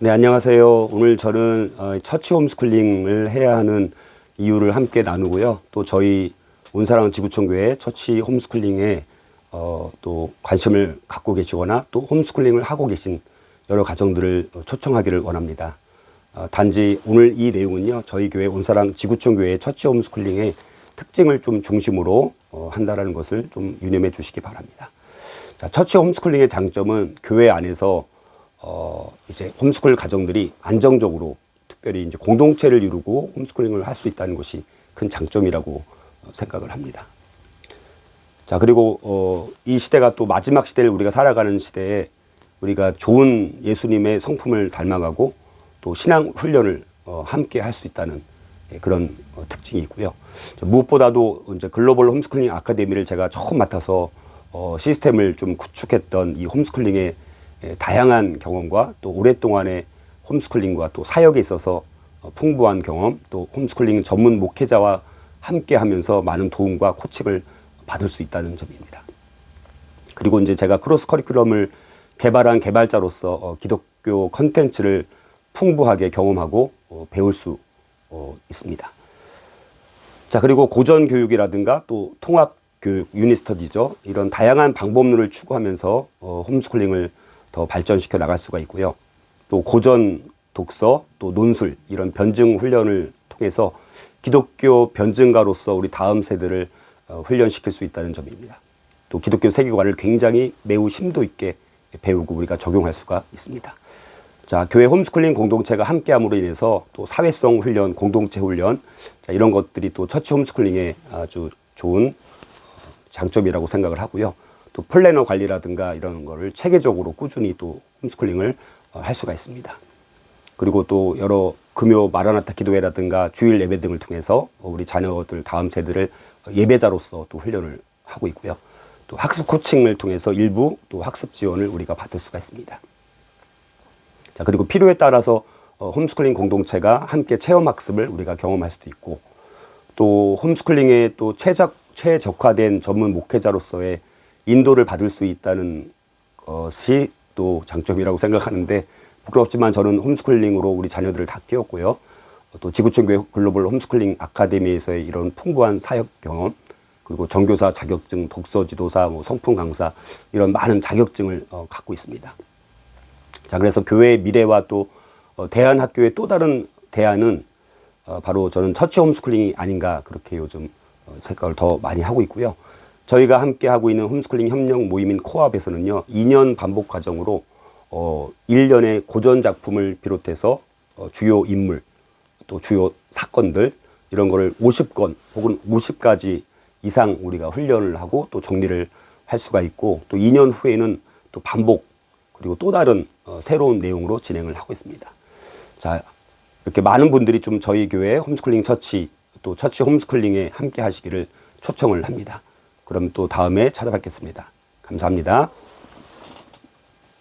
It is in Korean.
네, 안녕하세요. 오늘 저는 어, 처치 홈스쿨링을 해야 하는 이유를 함께 나누고요. 또 저희 온사랑 지구촌교회 처치 홈스쿨링에 어, 또 관심을 갖고 계시거나 또 홈스쿨링을 하고 계신 여러 가정들을 초청하기를 원합니다. 어, 단지 오늘 이 내용은요, 저희 교회 온사랑 지구촌교회 처치 홈스쿨링의 특징을 좀 중심으로 어, 한다라는 것을 좀 유념해 주시기 바랍니다. 자, 처치 홈스쿨링의 장점은 교회 안에서 어, 이제 홈스쿨 가정들이 안정적으로 특별히 이제 공동체를 이루고 홈스쿨링을 할 수 있다는 것이 큰 장점이라고 어, 생각을 합니다. 자, 그리고 어, 이 시대가 또 마지막 시대를 우리가 살아가는 시대에 우리가 좋은 예수님의 성품을 닮아가고 또 신앙 훈련을 어, 함께 할 수 있다는 예, 그런 어, 특징이 있고요. 저 무엇보다도 이제 글로벌 홈스쿨링 아카데미를 제가 처음 맡아서 어, 시스템을 좀 구축했던 이 홈스쿨링의 예, 다양한 경험과 또 오랫동안의 홈스쿨링과 또 사역에 있어서 어, 풍부한 경험 또 홈스쿨링 전문 목회자와 함께 하면서 많은 도움과 코칭을 받을 수 있다는 점입니다. 그리고 이제 제가 크로스 커리큘럼을 개발한 개발자로서 어, 기독교 컨텐츠를 풍부하게 경험하고 어, 배울 수 어, 있습니다. 자, 그리고 고전 교육이라든가 또 통합 교육, 유니스터디죠. 이런 다양한 방법론을 추구하면서 어, 홈스쿨링을 더 발전시켜 나갈 수가 있고요. 또 고전 독서, 또 논술 이런 변증 훈련을 통해서 기독교 변증가로서 우리 다음 세대를 어, 훈련시킬 수 있다는 점입니다. 또 기독교 세계관을 굉장히 매우 심도 있게 배우고 우리가 적용할 수가 있습니다. 자, 교회 홈스쿨링 공동체가 함께함으로 인해서 또 사회성 훈련, 공동체 훈련, 자, 이런 것들이 또 처치 홈스쿨링의 아주 좋은 장점이라고 생각을 하고요. 또 플래너 관리라든가 이런 거를 체계적으로 꾸준히 또 홈스쿨링을 어, 할 수가 있습니다. 그리고 또 여러 금요 마라나타 기도회라든가 주일 예배 등을 통해서 우리 자녀들 다음 세대를 예배자로서 또 훈련을 하고 있고요. 또 학습 코칭을 통해서 일부 또 학습 지원을 우리가 받을 수가 있습니다. 자, 그리고 필요에 따라서 어, 홈스쿨링 공동체가 함께 체험 학습을 우리가 경험할 수도 있고 또 홈스쿨링에 또 최적, 최적화된 전문 목회자로서의 인도를 받을 수 있다는 것이 또 장점이라고 생각하는데 부끄럽지만 저는 홈스쿨링으로 우리 자녀들을 다 키웠고요. 또 지구촌교회 글로벌 홈스쿨링 아카데미에서의 이런 풍부한 사역 경험 그리고 정교사 자격증, 독서 지도사, 뭐 성품 강사 이런 많은 자격증을 어, 갖고 있습니다. 자, 그래서 교회의 미래와 또 어, 대한학교의 또 다른 대안은 어, 바로 저는 처치 홈스쿨링이 아닌가 그렇게 요즘 어, 생각을 더 많이 하고 있고요. 저희가 함께 하고 있는 홈스쿨링 협력 모임인 코앞에서는요, 2년 반복 과정으로 어, 1년의 고전 작품을 비롯해서 어, 주요 인물, 또 주요 사건들 이런 거를 50건 혹은 50가지 이상 우리가 훈련을 하고 또 정리를 할 수가 있고 또 2년 후에는 또 반복 그리고 또 다른 어, 새로운 내용으로 진행을 하고 있습니다. 자, 이렇게 많은 분들이 좀 저희 교회 홈스쿨링 처치 또 처치 홈스쿨링에 함께 하시기를 초청을 합니다. 그럼 또 다음에 찾아뵙겠습니다. 감사합니다.